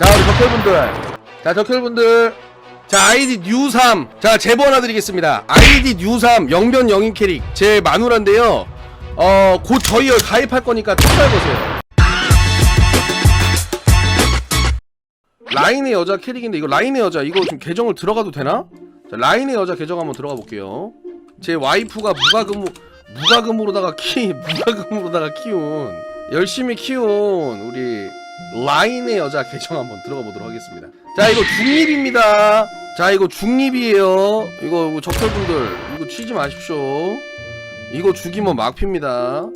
자 우리 적혈분들. 자 적혈분들. 자 아이디 뉴3 자 제보 하나 드리겠습니다. 아이디 뉴3 영변 영인 캐릭. 제 마누라인데요. 어 곧 저희 가입할 거니까 찾아보세요. 라인의 여자 캐릭인데 이거 라인의 여자 이거 좀 계정을 들어가도 되나? 자, 라인의 여자 계정 한번 들어가 볼게요. 제 와이프가 무과금 무과금으로다가 키 무과금으로다가 키운 열심히 키운 우리 라인의 여자 계정 한번 들어가 보도록 하겠습니다. 자 이거 중립입니다. 자 이거 중립이에요. 이거, 이거 적혈분들 이거 치지 마십시오. 이거 죽이면 막핍니다.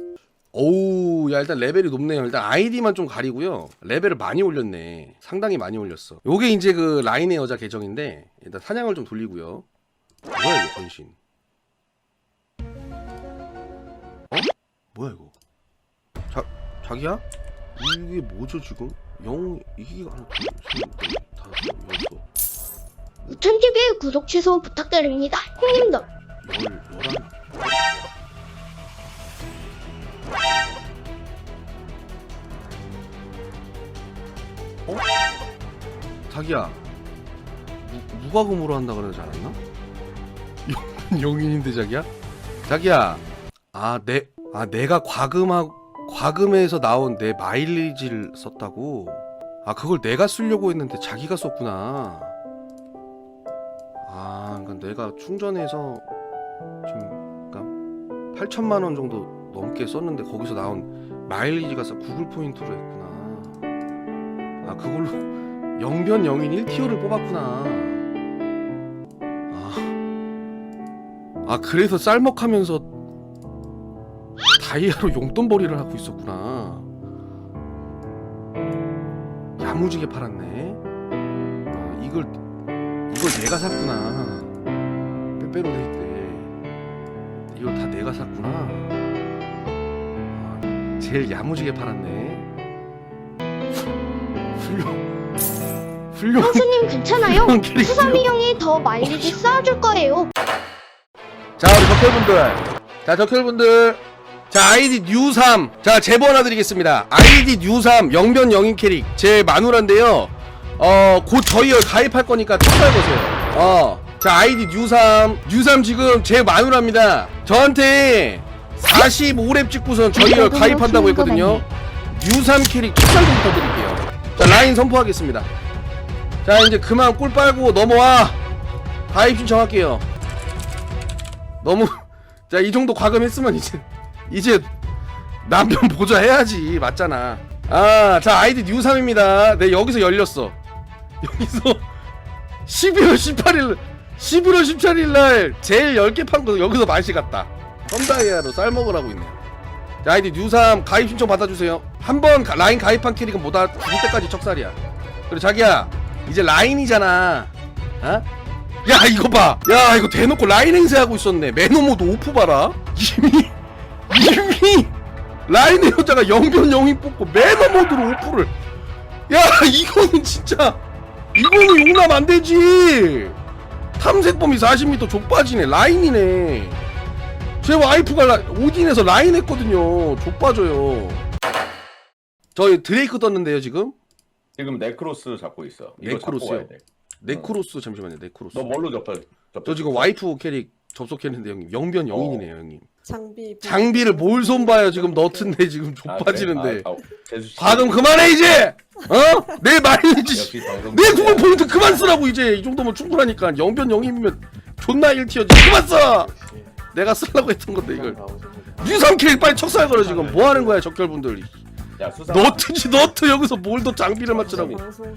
오우 야 일단 레벨이 높네요. 일단 아이디만 좀 가리고요. 레벨을 많이 올렸네. 상당히 많이 올렸어. 요게 이제 그 라인의 여자 계정인데 일단 사냥을 좀 돌리고요. 뭐야 이거 변신? 어? 뭐야 이거? 자 자기야? 이게 뭐죠 지금? 영 이게 하나 둘셋넷 다섯 여섯 우천TV 구독 취소 부탁드립니다. 형님들. 열 열한 어? 자기야 무, 무과금으로 한다 그러지 않았나? 영, 영인인데 자기야? 자기야 아 내 아 내가 과금하 과금에서 나온 내 마일리지를 썼다고? 아 그걸 내가 쓰려고 했는데 자기가 썼구나. 아 그러니까 내가 충전해서 지금 그러니까 8천만 원 정도 넘게 썼는데 거기서 나온 마일리지가 써 구글 포인트로 했구나. 아 그걸로 영변 영인 1티어를 뽑았구나. 아, 아 그래서 쌀먹하면서 다이아로 용돈벌이를 하고 있었구나. 야무지게 팔았네. 아, 이걸 이걸 내가 샀구나. 빼빼로데이 때. 이걸 다 내가 샀구나. 아, 제일 야무지게 팔았네. 훌륭 훌륭. 형수님 괜찮아요? 훌륭한 캐릭터 수삼이 형이 더 마일리지 쌓아줄 거예요. 자 우리 적혈분들. 자 적혈분들 자 아이디 뉴3 자 제보 하나 드리겠습니다. 아이디 뉴3 영변 영인 캐릭. 제 마누라인데요. 어곧 저희 가입할 거니까 찾아보세요. 어자 아이디 뉴3 뉴3 지금 제 마누라입니다. 저한테 45렙 찍고선 저희 가입한다고 했거든요. 뉴3 캐릭 추천 좀 부탁드릴게요. 자 라인 선포하겠습니다. 자 이제 그만 꿀 빨고 넘어와. 가입 신청할게요. 너무 자 이 정도 과금했으면 이제 이제 남편 보자 해야지 맞잖아. 아자 아이디 뉴3입니다. 네 여기서 열렸어. 여기서 12월 18일 11월 17일 날 제일 10개 판거 여기서 맛이 갔다. 썸다이아로 쌀먹으라고 있네요 자 아이디 뉴3 가입 신청 받아주세요. 한 번 라인 가입한 캐릭은 뭐다? 죽을 때까지 척살이야. 그리고 자기야 이제 라인이잖아. 어? 야 이거 봐. 야 이거 대놓고 라인 행세하고 있었네. 매너모드 오프 봐라. 이미 이미 라인의 여자가 영변 영인 뽑고 매너 모드로 오프를. 야 이거는 진짜 이거는 용납 안 되지. 탐색범위 40m 족빠지네. 라인이네. 제 와이프가 라, 오딘에서 라인 했거든요. 족빠져요. 저희 드레이크 떴는데요 지금. 지금 네크로스 잡고 있어. 이거 네크로스요? 돼. 네크로스 잠시만요. 네크로스. 너 뭘로 접할? 접할 저 지금 와이프 캐릭 접속했는데 형님 영변 영인이네요 형님 장비 장비를 뭘 손봐요? 지금 너트인데 지금 아, 족빠지는데. 그래? 아, 아. 과금 그만해 이제! 어? 내 방송 내 구글 포인트 그만 쓰라고 이제. 이 정도면 충분하니까. 영변 영인이면 존나 1티어지 그만 써! 내가 쓰려고 했던 건데 이걸. 유삼 캐릭 빨리 척살 걸어 지금. 뭐 하는 거야 수사. 너트지 너트 여기서 뭘 더 장비를 맞추라고. 방송